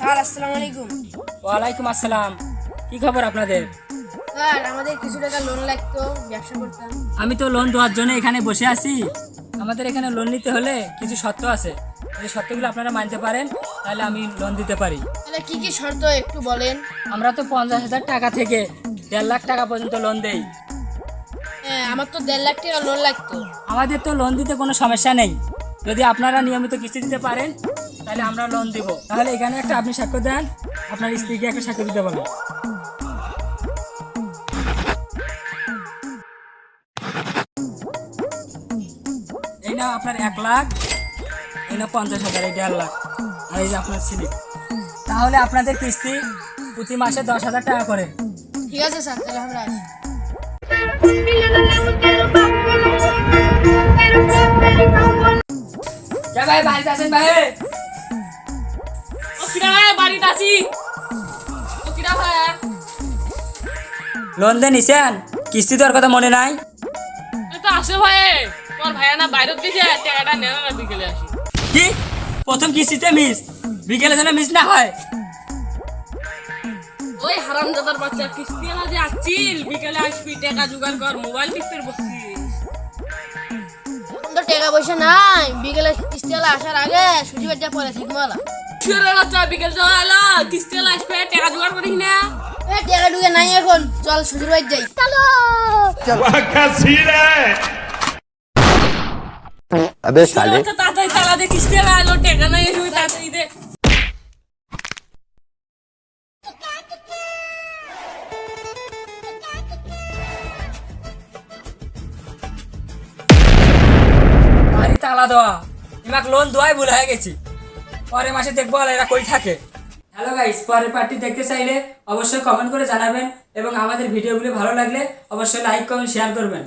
Sir আসসালামু আলাইকুম। ওয়ালাইকুম আসসালাম। কি খবর আপনাদের? স্যার আমাদের কিছু টাকা লোন লাগতো ব্যবসা করতাম। আমি তো লোন দেওয়ার জন্য এখানে বসে আছি। আমাদের এখানে লোন নিতে হলে কিছু শর্ত আছে। এই শর্তগুলো আপনারা মানতে পারেন তাহলে আমি লোন দিতে পারি। তাহলে কি কি শর্ত একটু বলেন। আমরা তো পঞ্চাশ হাজার টাকা থেকে দেড় লাখ টাকা পর্যন্ত লোন দেই। হ্যাঁ আমার তো দেড় লাখ টাকা লোন লাগতো। আমাদের তো লোন দিতে কোনো সমস্যা নেই। যদি আপনারা নিয়মিত কিস্তি দিতে পারেন তাহলে আমরা লোন দিব। তাহলে এখানে একটা আপনি সাক্ষ্য দেন আপনার স্ত্রীকে একটা সাক্ষ্য দিতে বলেন। এই না আপনার এক লাখ এই না পঞ্চাশ হাজার এই দেড় লাখ। আর এই যে আপনার স্লিপ তাহলে আপনাদের কিস্তি প্রতি মাসে দশ হাজার টাকা করে। ঠিক আছে স্যার তাহলে আমরা ভাই বাড়িতে ভাই? আছি। ও কিরা ভাই? লোন দেন নিছেন? কিস্তি দেওয়ার কথা মনে নাই? তো আসে ভাই। তোমার ভাইয়া না বাইরে গেছে টাকাটা নেন না বিকেলে আসি। কি? প্রথম কিস্তিতে মিস? বিকেলে যেন মিস না হয়। ওই হারাম দাদার বাচ্চা কিস্তি না যে আসছিল বিকেলে আসবি টাকা জোগাড় কর মোবাইল টিপতে বসছিস তো টাকা পয়সা নাই বিকেলে কিস্তিওয়ালা আসার আগে সুজি বাজ্যা পরে ঠিকমালা ছেড়ে বাচ্চা বিকেল চলে এলো কিস্তি আসবে টাকা জোগাড় করিস না। এ টাকা ঢুকে নাই এখন। চল যাই। চলো। আবে সালে তালা। দে কিস্তি এলো টাকা নাই দে। তালা দেওয়া। তোমাকে লোন দেওয়াই ভুল হয়ে গেছি। পরের মাসে দেখব আর এরা কই থাকে। হ্যালো গাইস পরের পার্টি দেখতে চাইলে অবশ্যই কমেন্ট করে জানাবেন এবং আমাদের ভিডিওগুলি ভালো লাগলে অবশ্যই লাইক কমেন্ট শেয়ার করবেন।